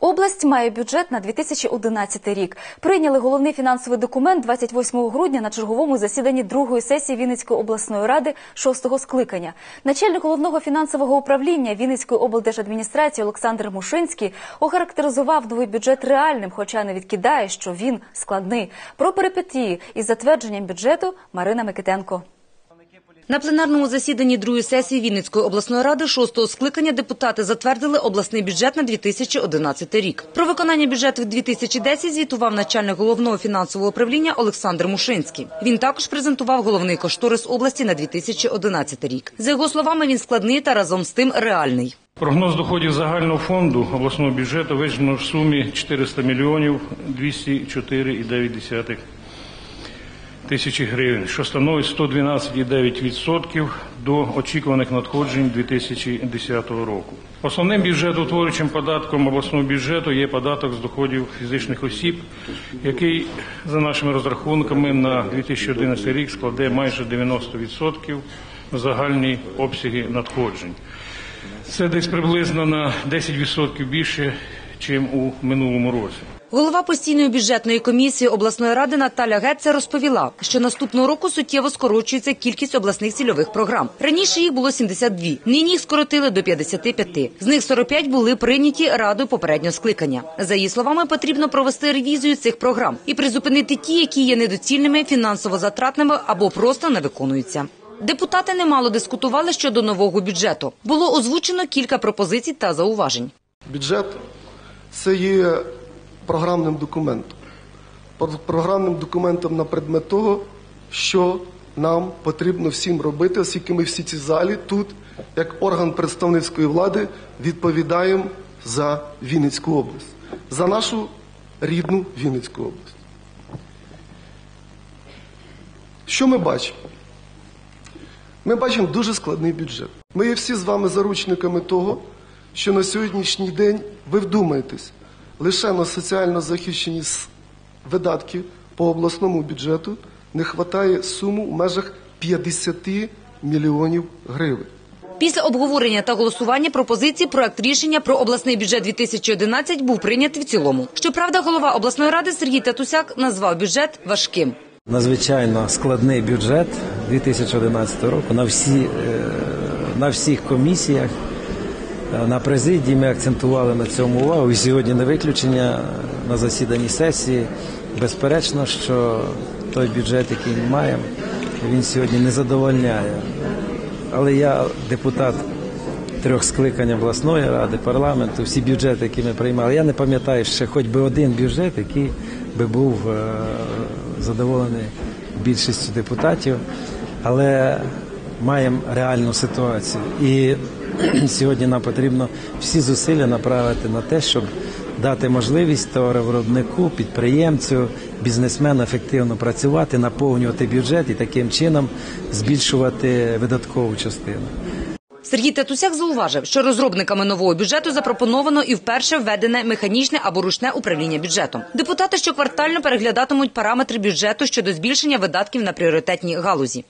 Область має бюджет на 2011 рік. Прийняли головний фінансовий документ 28 грудня на черговому засіданні другої сесії Вінницької обласної ради шостого скликання. Начальник головного фінансового управління Вінницької облдержадміністрації Олександр Мушинський охарактеризував новий бюджет реальним, хоча не відкидає, що він складний. Про перипетії із затвердженням бюджету Марина Микитенко. На пленарному засіданні другої сесії Вінницької обласної ради шостого скликання депутати затвердили обласний бюджет на 2011 рік. Про виконання бюджету в 2010 звітував начальник головного фінансового управління Олександр Мушинський. Він також презентував головний кошторис області на 2011 рік. За його словами, він складний та разом з тим реальний. Прогноз доходів загального фонду обласного бюджету визначено в сумі 400 мільйонів 204,9 тисячі гривень, що становить 112,9% до очікуваних надходжень 2010 року. Основним бюджетоутворюючим податком обласного бюджету є податок з доходів фізичних осіб, який за нашими розрахунками на 2011 рік складе майже 90% загальні обсяги надходжень. Це десь приблизно на 10% більше, ніж у минулому році. Голова постійної бюджетної комісії обласної ради Наталя Гетце розповіла, що наступного року суттєво скорочується кількість обласних цільових програм. Раніше їх було 72, нині їх скоротили до 55. З них 45 були прийняті радою попереднього скликання. За її словами, потрібно провести ревізію цих програм і призупинити ті, які є недоцільними, фінансово затратними або просто не виконуються. Депутати немало дискутували щодо нового бюджету. Було озвучено кілька пропозицій та зауважень. Бюджет це є програмним документом. Програмним документом на предмет того, що нам потрібно всім робити, оскільки ми всі ці залі тут, як орган представницької влади, відповідаємо за Вінницьку область, за нашу рідну Вінницьку область. Що ми бачимо? Ми бачимо дуже складний бюджет. Ми є всі з вами заручниками того, що на сьогоднішній день ви вдумаєтесь, лише на соціально захищені видатки по обласному бюджету не вистачає суму в межах 50 мільйонів гривень. Після обговорення та голосування пропозиції проект рішення про обласний бюджет 2011 був прийнятий в цілому. Щоправда, голова обласної ради Сергій Татусяк назвав бюджет важким. Надзвичайно складний бюджет 2011 року на всі на всіх комісіях. На президії ми акцентували на цьому увагу. І сьогодні не виключення на засіданні сесії. Безперечно, що той бюджет, який ми маємо, він сьогодні не задовольняє. Але я депутат трьох скликань обласної ради, парламенту, всі бюджети, які ми приймали. Я не пам'ятаю ще хоч би один бюджет, який би був задоволений більшістю депутатів, але маємо реальну ситуацію. І сьогодні нам потрібно всі зусилля направити на те, щоб дати можливість товаровиробнику, підприємцю, бізнесмену ефективно працювати, наповнювати бюджет і таким чином збільшувати видаткову частину. Сергій Татусяк зауважив, що розробниками нового бюджету запропоновано і вперше введене механічне або ручне управління бюджетом. Депутати щоквартально переглядатимуть параметри бюджету щодо збільшення видатків на пріоритетні галузі.